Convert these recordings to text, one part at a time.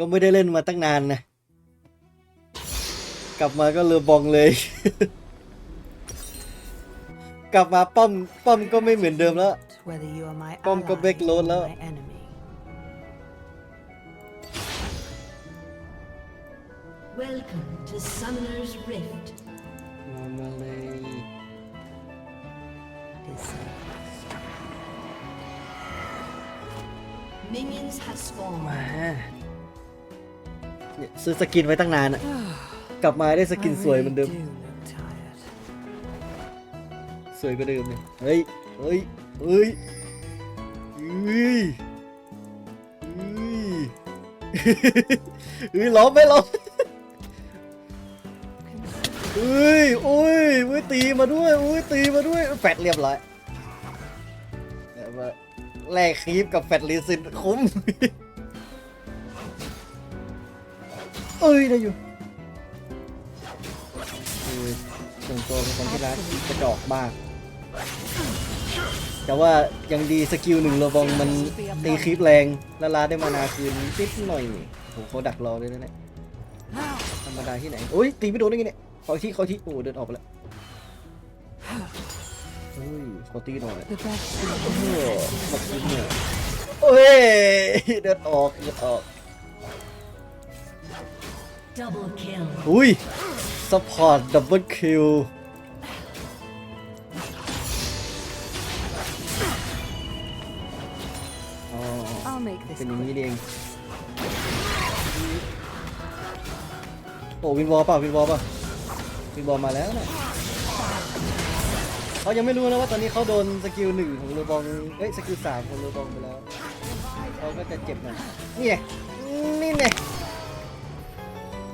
ก็ไม่ได้เล่นมาตั้งนานนะ กลับมาก็เลอบองเลย กลับมาป้อมป้อมก็ไม่เหมือนเดิมแล้ว Whether you are my Bom ko ally backload or แล้ว my enemy. Welcome to Summoner's Rift. มามาเลย Descend. Minions have มา spawned. เนี่ยซื้อสกินไว้ตั้งนานอะกลับมาได้สกิน I สวยเหมือนเดิม really do look tired. สวยกว่าเดิมเลยเฮ้ย เฮ้ย เฮ้ยเฮ้ยเฮ้ยเฮ้ยล้อมไหมล้อมเฮ้ยโอ้ยเว้ยตีมาด้วยโอ้ยตีมาด้วยแฟดเรียบร้อยแต่ว่าแลกคีฟกับแฟดลีซินคุ้ม เอ้ยได้อยู่เออส่วนตัวเป็นคนที่รักกระจอกมาก แต่ว่ายังดีสกิลหนึ่งโรบองมันตีคลิปแรงแล้วลาได้มานาคืนนิดหน่อยโหเขาดักรอเลยนะเนี่ยธรรมดาที่ไหนโอ้ยตีไม่โดนได้ไงเนี่ยขอที่ขอที่โอ้เดินออกไปแล้วเฮ้ยขอตีหน่อยโอ้มาคืนเนี่ยโอ้ยเดินออกเดินออก อุ้ยสปอร์ตดับเบิลคิวอ๋อ I'll make this เป็นอย่างนี้ quick. นี่เองโอ้วินวอลเปล่าวินวอลเปล่าวินวอลมาแล้วนะเขายังไม่รู้นะว่าตอนนี้เขาโดนสกิลหนึ่งของโรบองเอ้ยสกิลสามของโรบองไปแล้วเขาก็จะเจ็บหน่อยนี่ไงนี่ไง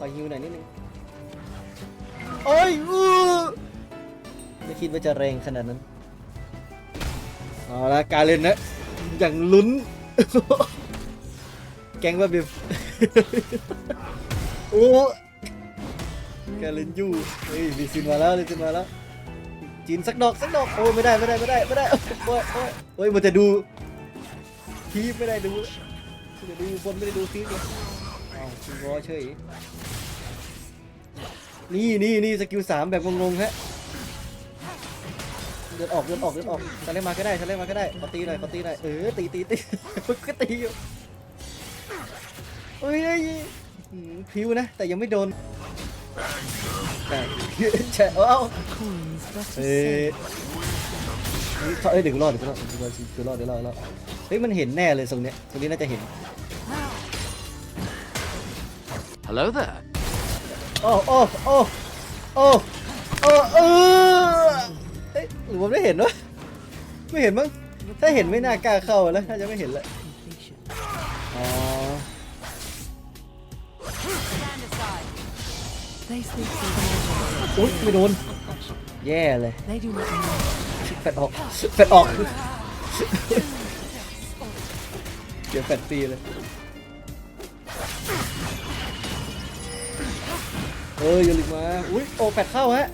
ขอฮิวหน่อยนิดนึงโอ้ยอู้ไม่คิดว่าจะแรงขนาดนั้นเอาละการเล่นนะอย่างลุ้น แกงว่าบิฟโอ้แกเล่นอยู่เฮ้ยลิซินมาแล้วลิซินมาแล้วจีนสักดอกสักดอกโอ้ไม่ได้ไม่ได้ไม่ได้ไม่ได้โอ้ยโอ้ยโอ้ยมันจะดูทีไม่ได้ดูมันจะดูบนไม่ได้ดูทีเลย รอเฉยนี่นี่นี่สกิลสามแบบงงๆฮะเดินออกเดินออกเดินออกทะเลมาก็ได้ทะเลมาก็ได้ขอตีหน่อยขอตีหน่อยเออตีตีตีก็ตีอยู่เอ้ยเอ้ยพิ้วนะ แต่ยังไม่โดนแต่ใช่เอาเอ้ยเอ้ยเดี๋ยวกูรอดเดี๋ยวกูรอดเดี๋ยวกูรอดเดี๋ยวรอดเดี๋ยวรอดเดี๋ยวรอดเฮ้ยมันเห็นแน่เลยตรงเนี้ยตรงนี้น่าจะเห็น Hello there. โอ้โอ้โอ้โอ้โอ้เออเอ้ยหรือว่าไม่เห็นวะไม่เห็นมั้ง ถ้าเห็นไม่น่ากล้าเข้าแล้วถ้าจะไม่เห็นละ completion. อ๋อ They speak for อุ๊ยไม่โดน แย่เลย They do not know. แฟดออกแฟดออก เดี๋ยวแฟดฟรีเลย เอออย่าลืมมา อุ้ยโอแฟดเข้าฮะ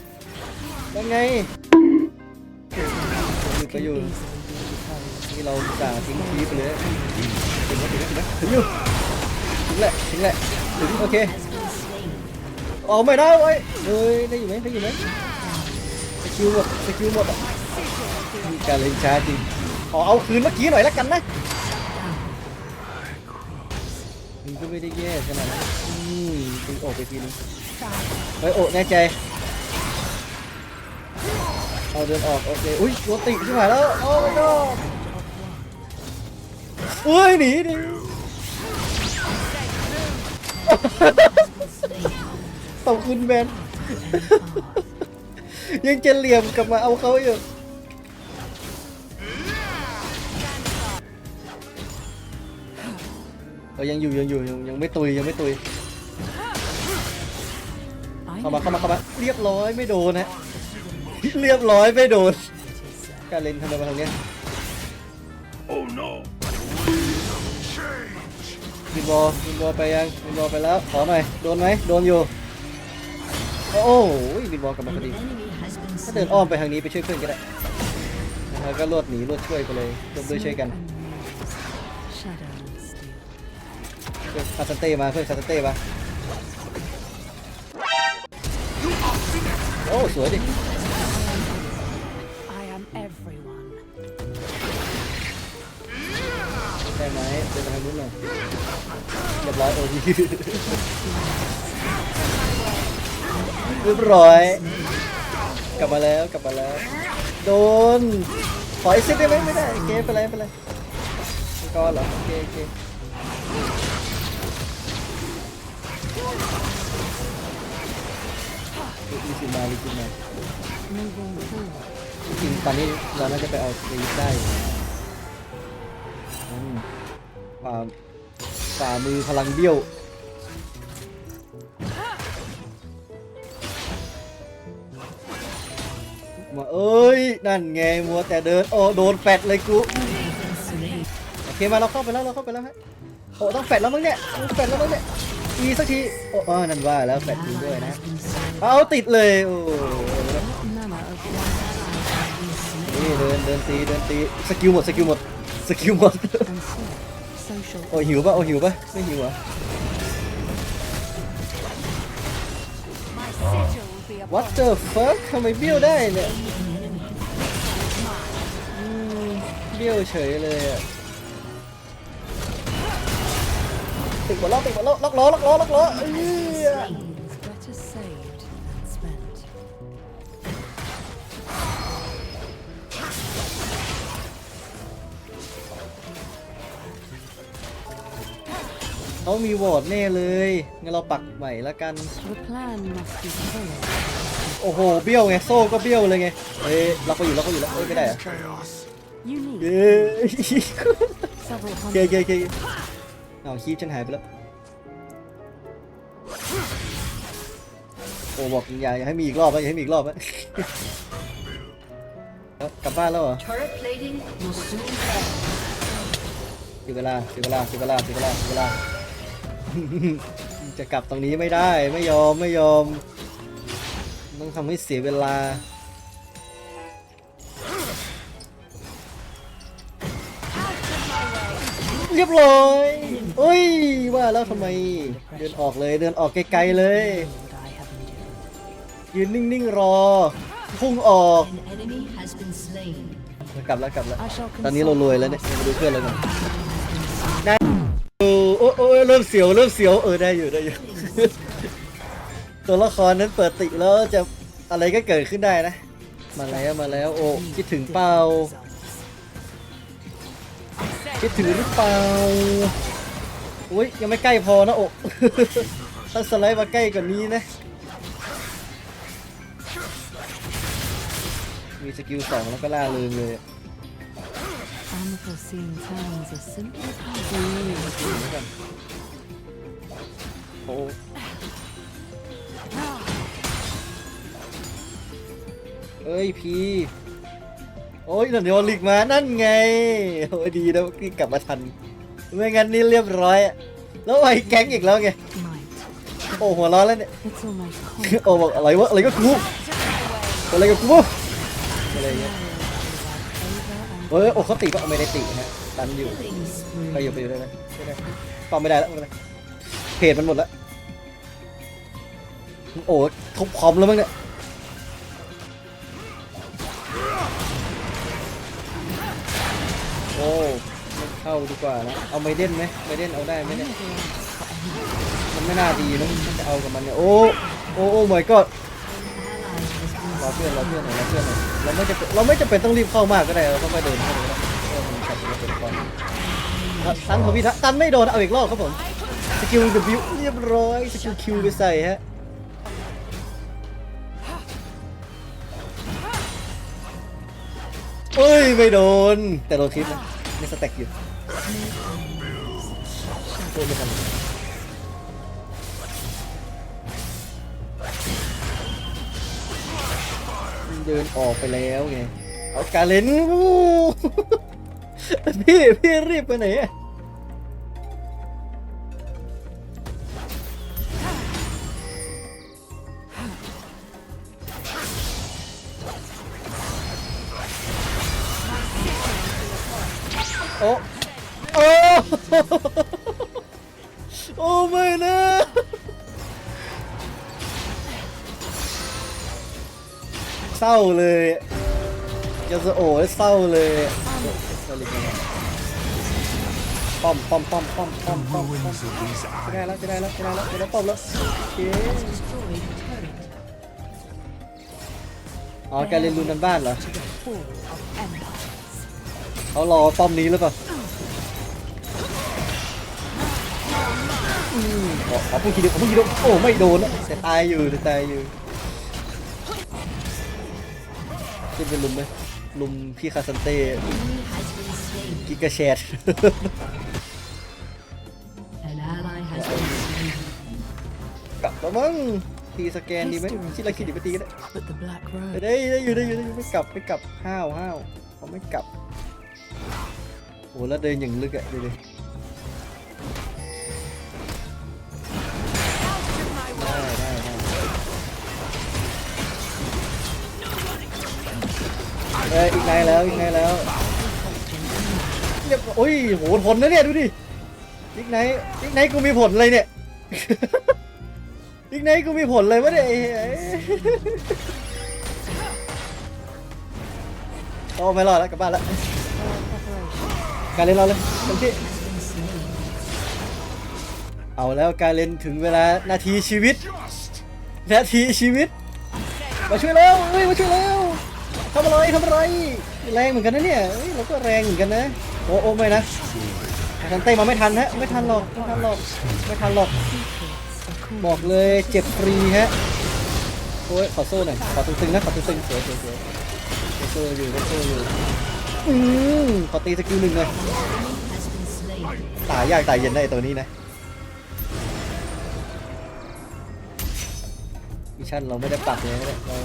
ยังไงอยู่ก็อยู่ Easily be deposed. นี่เราจ่าทิ้งทีไปเลยถึงแล้วถึงแล้วถึงแล้วถึงอยู่ถึงแหละถึงแหละถึงโอเคออกไม่ได้เว้ยเฮ้ยได้อยู่ไหมได้อยู่ไหมสกิลหมดสกิลหมดอะมีการเล่นช้าจริงขอเอาคืนเมื่อกี้หน่อยละกันนะมันก็ไม่ได้แย่ขนาดนั้นอืมดึงโอบไปทีนึง เฮ้ยโอบแน่ใจ เอาเดินออกโอเค อุ้ยโดนติใช่ไหมแล้ว โอ้ยโอ้ยหนีดิตบคุณแมนยังจะเหลี่ยมกลับมาเอาเขาอยู่เออยังอยู่ยังอยู่ยังยังไม่ตุยยังไม่ตุย เข้ามา know เข้ามาเข้ามาเรียบร้อยไม่โดนนะเรียบร้อยไม่โดนการเล่นทำไมมาทางเนี้ย Oh no. วินบอลวินบอลไปยังวินบอลไปแล้วขอหน่อยโดนไหมโดนอยู่โอ้โหวินบอลกลับมาพอ An ดี enemy has been ถ้าเดิน slain. อ้อมไปทางนี้ไปช่วยเพื่อนก็ได้แล้วก็รวดหนีรวดช่วยไปเลยรวมด้วยช่วยกัน Smoke and mirrors. Shadow and steel. พื่อนคาสเต้มาเพื่อนคาสเต้มา โอ้สวยดิ I am everyone. ได้ไหมเดินไปทางนู้นหน่อยเรียบร้อยโอ้ยเรียบร้อย กลับมาแล้วกลับมาแล้ว โดนขออีกเซตได้ไหมไม่ได้โอเคไปนไรไปนไรมังกรเหรอโอเคโอเค มีสิมามีสิมา Moving forward. จริงตอนนี้เราน่าจะไปเอาตีได้อืมฝ่าฝ่ามือพลังเบี้ยวมาเอ้ย นั่นไงมัวแต่เดิน โอ้โดนแฟดเลยกูโอเคมาเราเข้าไปแล้วเราเข้าไปแล้วฮะโอ้ต้องแฟดแล้วมั้งเนี่ยต้องแฟดแล้วมั้งเนี่ย อีสักทีโอ้เออนั่นว่าแล้วแฟดจริงด้วยนะ เอาติดเลยโอ้ What manner of one นี่เดินเดินตีเดินตีสกิลหมดสกิลหมดสกิลหมด and so social โอ้ยหิวปะโอ้ยหิวปะไม่หิวเหรอ will be What the fuck ทำไมเบี้ยวได้เนี่ยอืมเบี้ยวเฉยเลยอะ ติดหัวล้อติดหัวล้อล็อกล้อล็อกล้อล็อกล้อเอ้ย better saved than spent. เขามีโหวตแน่เลยงั้นเราปักใหม่ละกัน The plan must be followed. โอ้โห เบี้ยวไง โซ่ก็เบี้ยวเลยไง เฮ้ยล็อกไปอยู่ล็อกไปอยู่แล้วเอ้ยไม่ได้เหรอะ You need เย้ย several โอเค hundred โอเคโอ เคเอาคีบฉันหายไปแล้ว โอ้บอกอย่าอย่าให้มีอีกรอบนะอย่าให้มีอีกรอบนะแล้วกลับบ้านแล้วเหรอ Turret plating will soon fall. เสียเวลาเสียเวลาเสียเวลาเสียเวลาเสียเวลา จะกลับตรงนี้ไม่ได้ไม่ยอมไม่ยอม ต้องทำให้เสียเวลา เรียบร้อยเอ้ย ว่าแล้วทำไม เดินออกเลย เดินออกไกลๆเลย ยืนนิ่งๆรอ พุ่งออก กลับแล้วกลับแล้ว ตอนนี้เรารวยแล้วเนี่ยมาดูเพื่อนเราก่อนได้โอ้โอ้โอ้เริ่มเสียวเริ่มเสียวเออได้อยู่ได้อยู่ ตัวละครนั้นเปิดติแล้วจะอะไรก็เกิดขึ้นได้นะ มาแล้วมาแล้ว โอ้คิดถึงเปล่า คิดถึงหรือเปล่า อุ้ยยังไม่ใกล้พอนะอ้ถ้าสไลด์มาใกล้กว่านี้นะ มีสกิลสองแล้วก็ล่าเริงเลยอะ Unforeseen turns are simply part อืมเหมือนกันโอ้เอ้ยพี โอ้ยนั่นเดี๋ยวลิกมานั่นไงโอ้ยดีนะที่กลับมาทันไม่งั้นนี่เรียบร้อยอะแล้วไอ้แก๊งอีกแล้วไง might. โอ้หัวร้อนแล้วเนี่ย It's almost comical. โอ้บอกอะไรวะอะไรก็กูอะไรก็กูอะไรเงี้ย Over and เฮ้ยโอ้เขาตีก็ไม่ได้ตีนะตันอยู่ Killing spree. ไปอยู่ไปอยู่ได้ไหมไม่ได้ตอบไม่ได้แล้วไม่เป็นไรเพจมันหมดแล้วโอ้ทุบคอมแล้วมั้งเนี่ย โอ้ไม่เข้าดีกว่านะ เอาไมเดนไหมไมเดนเอาได้ไหมเนี่ย มันไม่น่าดีนะมันจะเอากับมันเนี่ย โอ้ โอ้โอ้ my god รอเพื่อนรอเพื่อนหน่อยรอเพื่อนหน่อยเราไม่จะเราไม่จะเป็นต้องรีบเข้ามากก็ได้ เราค่อยเดินเข้าไปก็ได้เออมันขัดกับตัวละตันของพี่ทัตันไม่โดน เอาอีกรอบครับผม สกิล W เรียบร้อย สกิล Q ไปใส่ฮะ เอ้ย ไม่โดน แต่โดนคลิปนะไม่สแต็กอยู่โดนไม่ทันเดินออกไปแล้วไง เอาการเลนวู้พี่ พี่รีบไปไหนอะ ร้าเลยยาสโอะเศร้าเลยป้อมป้อมป้อมป้อมป้อมป้อมป้อมจะได้แล้วจะได้แล้วจะได้แล้วจะได้ป้อมแล้วโอเคอ๋อการเรียนรู้นันบ้านเหรอเขารอป้อมนี้หรือเปล่าอืมขอขอพูดทีเดียวขอพูดทีเดียวโอ้ไม่โดนอะแต่ตายอยู่แต่ตายอยู่ ขึ้นไปลุมไหมลุมพี่คาซันเต้ Enemy has been slain. กิกาแชท An ally has been slain. กลับแล้วมั้งตีสแกนดีไหมคิดอะไรคิดดีไปตีก็ได้ But the Black ได้ Robe ได้อยู่ได้อยู่ได้อยู่ไม่กลับไม่กลับห้าวห้าวเขาไม่กลับโอ้แล้วเดินอย่างลึกอะดูดิได้ เอ้ยอีกนายแล้วอีกนายแล้วเรียบโอ้ยโหผลนะเนี่ยดูดิอีกนายอีกนายกูมีผลเลยเนี่ยอีกนายกูมีผลเลยวะเนี่ยไอ้เหี้ยโอ้ไม่รอดแล้วกลับบ้านแล้วการเล่นเราเลยเต็มที่เอาแล้วการเล่นถึงเวลานาทีชีวิต นาทีชีวิต มาช่วยแล้วเฮ้ยมาช่วยแล้ว ทำอะไรทำอะไร แรงเหมือนกันนะเนี่ยเฮ้ยเราก็แรงเหมือนกันนะ โอ้โอ้ไม่นะทันเต้มาไม่ทันฮะ ไม่ทันหรอก ไม่ทันหรอก ไม่ทันหรอก บอกเลยเจ็บฟรีฮะ โอ้ยขอโซ่หน่อย ขอตึงๆนะ ขอตึงๆสวยสวยสวยโซ่อยู่โซ่อยู่ อืมขอตีสกิลหนึ่งเลย ตายยากตายเย็นได้ตัวนี้นะ ชั่นเราไม่ได้ปรับเลยนะเรา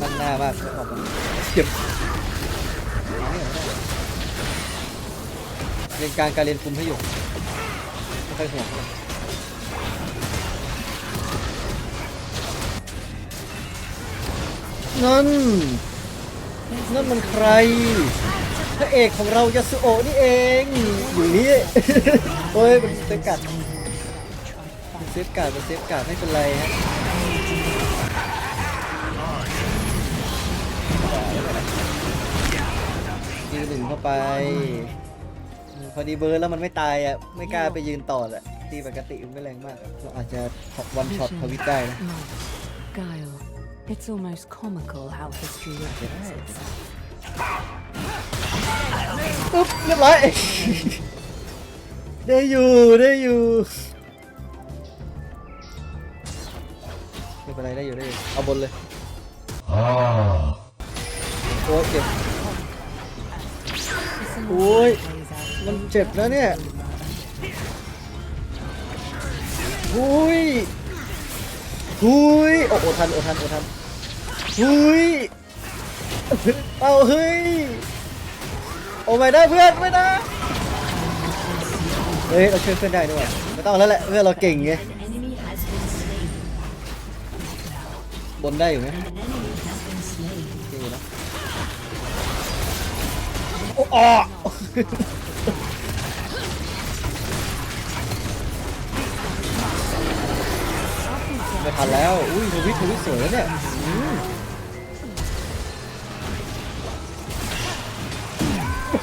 มั่นหน้ามากออกมาเก็บเรียนการการเรียนคุมให้อยู่ไม่ค่อยห่วงนั่นนั่นมันใคร พระเอกของเรายาสุโอนี่เอง อยู่นี่โอ้ยมันเซฟการ์ดมันเซฟการ์ดมันเซฟการ์ดไม่เป็นไรฮะ หนึ่งเข้าไป พอดีเบิร์ดแล้วมันไม่ตายอะ ไม่กล้าไปยืนต่อแหละตีปกติมันไม่แรงมากอะเราอาจจะวันช็อตทวิตได้นะ might, guile. It's almost comical how history repeats itself. ปุ๊บเรียบร้อยได้อยู่ได้อยู่ไม่เป็นไรได้อยู่ได้อยู่เอาบนเลยโอ้ยเจ็บ Listen Oi. how it plays out. มันเจ็บนะเนี่ยหุยหุยโอ้โอทันโอทันโอทันหุยเอาเฮ้ยโอ้ไม่ได้เพื่อนไม่ได้เฮ้ยเราช่วยเพื่อนได้ด้วยไม่ต้องแล้วแหละเพื่อนเราเก่งไงบนได้อยู่ไหม อ้ออไม่ทันแล้ว อุ้ยทวิตทวิตสวยแล้วเนี่ย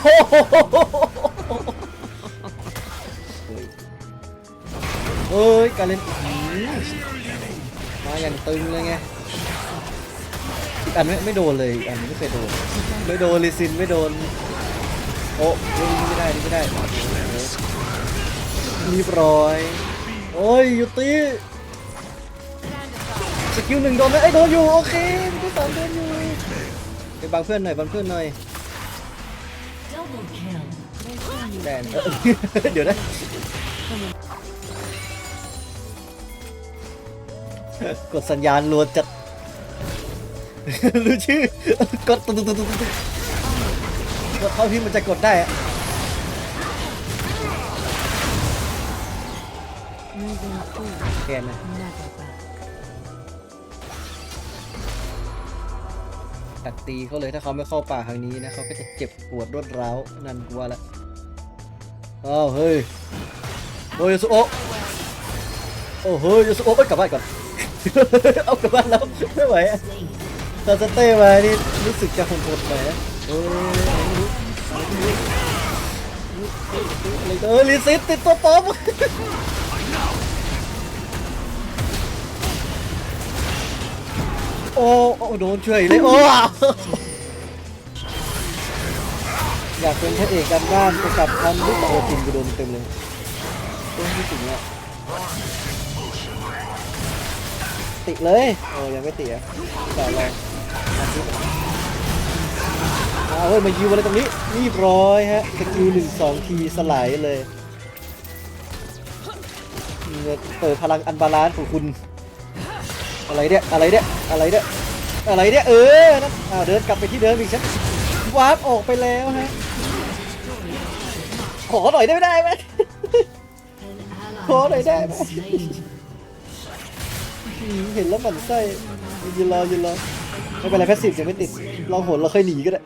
โอ้โหเฮ้ยการเล่นอืมาอย่างตึงเลยไงอีกอันไม่ไม่โดนเลยอันไม่เคยโดน ไม่โดนลิซินไม่โดน อ้ยนี่ไม่ได้นี่ไม่ได้เรียบร้อย โอ้ยยูตีสกิลหนึ่งโดนไหมไอ้ยโดนอยู่โอเคมีสามโดนอยู่ไปบังเพื่อนหน่อยบังเพื่อนหน่อยแดนเดี๋ยวนะกดสัญญาณรัวจัดรู้ชื่อกดตุ๊ดตุ๊ดตุ๊ดตุ๊ดตุ๊ด กดเท่าที่มันจะกดได้แกนนะตัดตีเขาเลยถ้าเขาไม่เข้าป่าทางนี้นะเขาก็จะเจ็บปวดรวดร้าวนั่นกูว่าละอ้าวเฮ้ยโอ้ยสุโอโอ้โหยูสุโอ้ยกลับบ้านก่อนเอากลับบ้านแล้วไม่ไหวอะ Slain. ตอนสเต้มานี่รู้สึกจะโหดหน่อยนะเอออะไร เออลิซิตติดตัวป๊อปโอ้โอ้โดนเฉยเลยโอ้อยากเป็นพระเอกกันบ้านไปกับทันลูกโอจริงกูโดนเต็มเลยต้องที่ถึงอะติเลยโอ้ยังไม่ติอะแต่ลอง เอาเว้ยมายิวอะไรตรงนี้เรียบร้อยฮะสกิลหนึ่งสองทีสลายเลยเนี่ยเปิดพลังอันบาลานซ์ของคุณ อะไรเนี่ยอะไรเนี่ยอะไรเนี่ยอะไรเนี่ยเออนั่นอ้าวเดินกลับไปที่เดิมอีกฉันวาร์ปออกไปแล้วฮะขอหน่อยได้ไม่ได้ไหม An ally Khó này has đây been mà. slain. อืมเห็นแล้วหมันไส้ยืนรอยืนรอ ไม่เป็นไรแพสซีฟยังไม่ติดลองหนเราเคยหนีก็ได้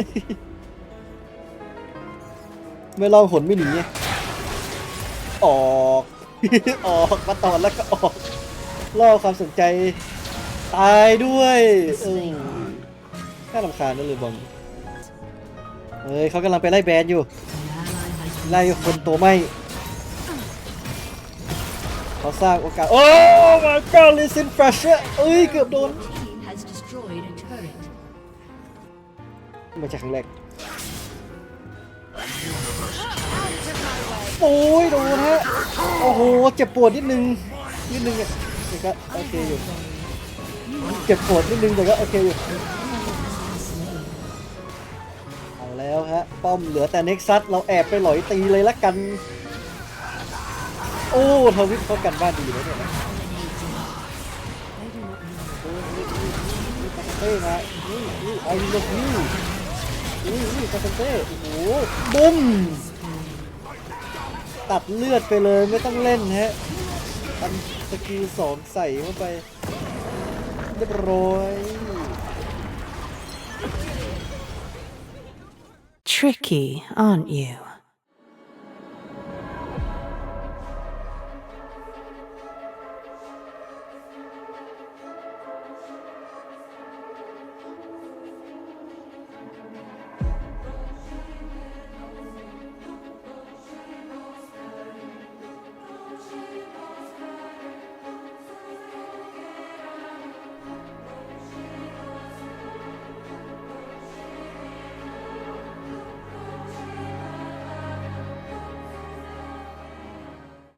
ไม่ลองหนไม่หนีไงออกออกมาตอนแล้วก็ออกล่อความสนใจ ตายด้วยเออน่าลำคาญนั่นเลยบอลเฮ้ยเขากำลังไปไล่แบนอยู่ ไล่คนตัวไม่เขาสร้างโอกาส โอ้มาก้าลิซินแฟชเอ้ย เกือบโดน ไม่ใช่ครั้งแรกโอ้ยโดนฮะ โอ้โห เจ็บปวดนิดนึง นิดนึงอะแต่ก็โอเคอยู่ เจ็บปวดนิดนึงแต่ก็โอเคอยู่ เอาแล้วฮะ ป้อมเหลือแต่เน็กซัสเราแอบไปหลอยตีเลยละกัน โอ้ทวิตเขากันบ้านดีเลยเนี่ยนะเต้มาไอ้ลูกนี่ นี่นี่คาเซนเต้โอ้โหบุ้มตัดเลือดไปเลยไม่ต้องเล่นฮะทำสกิลสองใส่เข้าไปเรียบร้อย Tricky, aren't you?